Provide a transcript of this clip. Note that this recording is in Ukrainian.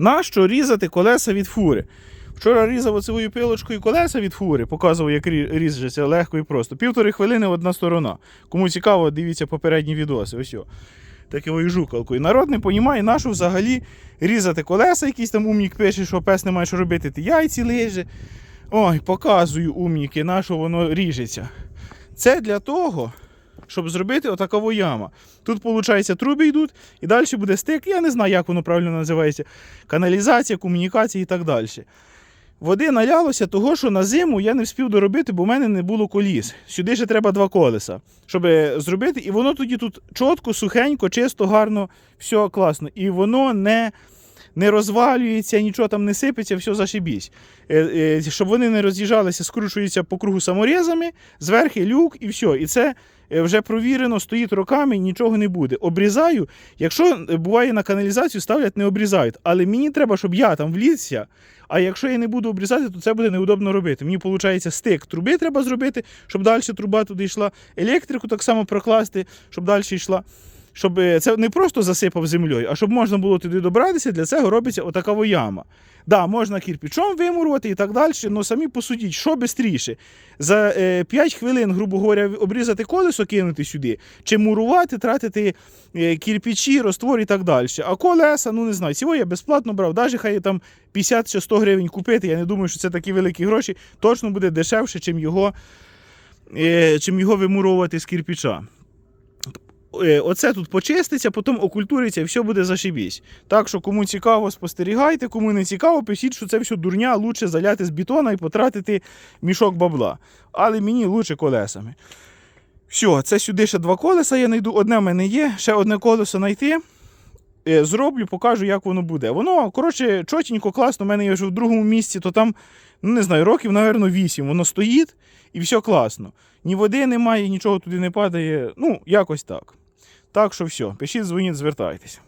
Нащо різати колеса від фури? Вчора різав оцевою пилочкою колеса від фури, показував, як рі- ріжеться легко і просто. Півтори хвилини одна сторона. Кому цікаво, дивіться попередні відоси. Ось його. Такою жукалкою. Народ не розуміє, на що взагалі різати колеса, якийсь там умнік пише, що пес не має що робити, ти яйці лиже. Ой, показую умніки, на що воно ріжеться. Це для того, щоб зробити отакову яма. Тут, виходить, труби йдуть, і далі буде стик. Я не знаю, як воно правильно називається. Каналізація, комунікація і так далі. Води налялося того, що на зиму я не встиг доробити, бо в мене не було коліс. Сюди ще треба два колеса, щоб зробити. І воно тоді тут чітко, сухенько, чисто, гарно, все класно. І воно не, не розвалюється, нічого там не сипеться, все зашибісь. Е, е, Щоб вони не роз'їжджалися, скручуються по кругу саморізами, зверху люк і все. І це е, вже провірено, стоїть роками, нічого не буде. Обрізаю. Якщо буває на каналізацію, ставлять, не обрізають. Але мені треба, щоб я там влізся. А якщо я не буду обрізати, то це буде неудобно робити. Мені виходить стик труби треба зробити, щоб далі труба туди йшла. Електрику так само прокласти, щоб далі йшла. Щоб е, це не просто засипав землею, а щоб можна було туди добратися, для цього робиться отакова яма. Да, можна кирпичом вимурувати і так далі, але самі посудіть, що швидше. За е, 5 хвилин, грубо говоря, обрізати колесо, кинути сюди, чи мурувати, тратити е, кирпичі, роствор і так далі. А колеса, ну не знаю, цього я безплатно брав, навіть хай там 50 чи 100 гривень купити. Я не думаю, що це такі великі гроші. Точно буде дешевше, чим його, е, чим його вимуровувати з кирпича. Е, Оце тут почиститься, потім окультуриться і все буде зашибісь. Так що, кому цікаво, спостерігайте, кому не цікаво, пишіть, що це все дурня, лучше заляти з бетона і потратити мішок бабла. Але мені лучше колесами. Все, це сюди ще два колеса я знайду. Одне в мене є, ще одне колесо знайти. Е, Зроблю, покажу, як воно буде. Воно, коротше, чотенько, класно. У мене є вже в другому місці, то там, ну не знаю, років, напевно, 8. Воно стоїть і все класно. Ні води немає, нічого туди не падає. Ну, якось так. Так що все, пишіть, дзвоніть, звертайтесь.